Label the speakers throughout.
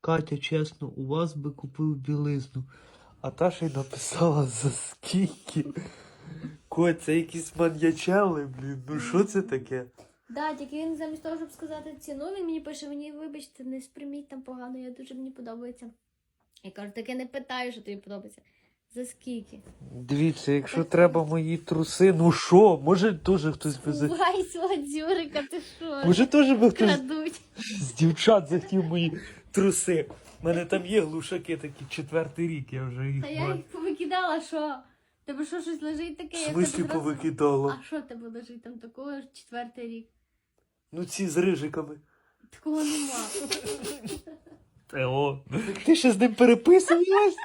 Speaker 1: Катя, чесно, у вас би купив білизну. А та ще й написала за скільки. Коть, це якісь маньячели, блін. Ну що це таке?
Speaker 2: Да, тільки він замість того, щоб сказати ціну, він мені пише, мені вибачте, не сприйміть там погано, я дуже мені подобається. Я кажу, таке не питаю, що тобі подобається. За скільки?
Speaker 1: Дивіться, якщо треба мої труси, ну що, може теж хтось би за.
Speaker 2: Бувай свого дзюрика, ти що?
Speaker 1: Може теж би хтось
Speaker 2: Крадуть.
Speaker 1: Дівчат захотів мої труси. У мене там є глушаки такі, четвертий рік, я вже їх
Speaker 2: Та я їх повикидала, що? Тебе що щось лежить таке?
Speaker 1: В смислі повикидала?
Speaker 2: А що тебе лежить там такого четвертий рік?
Speaker 1: Ну ці з рижиками.
Speaker 2: Такого нема.
Speaker 1: Та о, ти ще з ним переписувалась?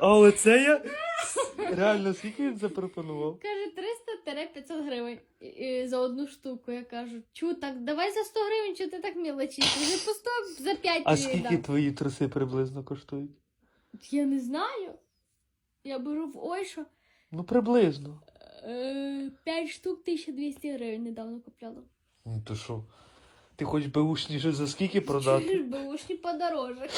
Speaker 1: А оце я. Реально, скільки він запропонував?
Speaker 2: Каже 300-500 гривень і- і за одну штуку. Я кажу, чу, так давай за 100 гривень, чого ти так мілочиш? Вже по 100 за 5
Speaker 1: А скільки
Speaker 2: дам.
Speaker 1: твої труси приблизно коштують?
Speaker 2: Я не знаю. Я беру в Ойшо.
Speaker 1: Ну, приблизно.
Speaker 2: Е, 5 штук 1200 гривень недавно купляла.
Speaker 1: Ну то що? Ти хоч беушніше за скільки продати?
Speaker 2: Бушні подороже.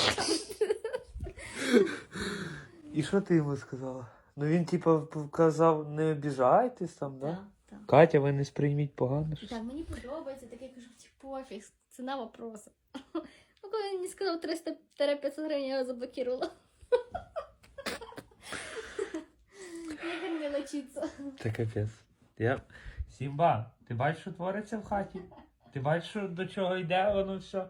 Speaker 1: І що ти йому сказала? Ну він типа казав, не обіжайтесь там, да?
Speaker 2: Так, так.
Speaker 1: Катя, ви не сприйміть погано. щось.
Speaker 2: Так, мені подобається, таке кажу, ті пофіг, ціна вопроса. Ну, коли він мені сказав 300-500 гривень, я його заблокувала. Нехер мелочиться.
Speaker 1: Це капець. Я... Сімба, ти бачиш, що твориться в хаті? Ти бачиш, що до чого йде воно все?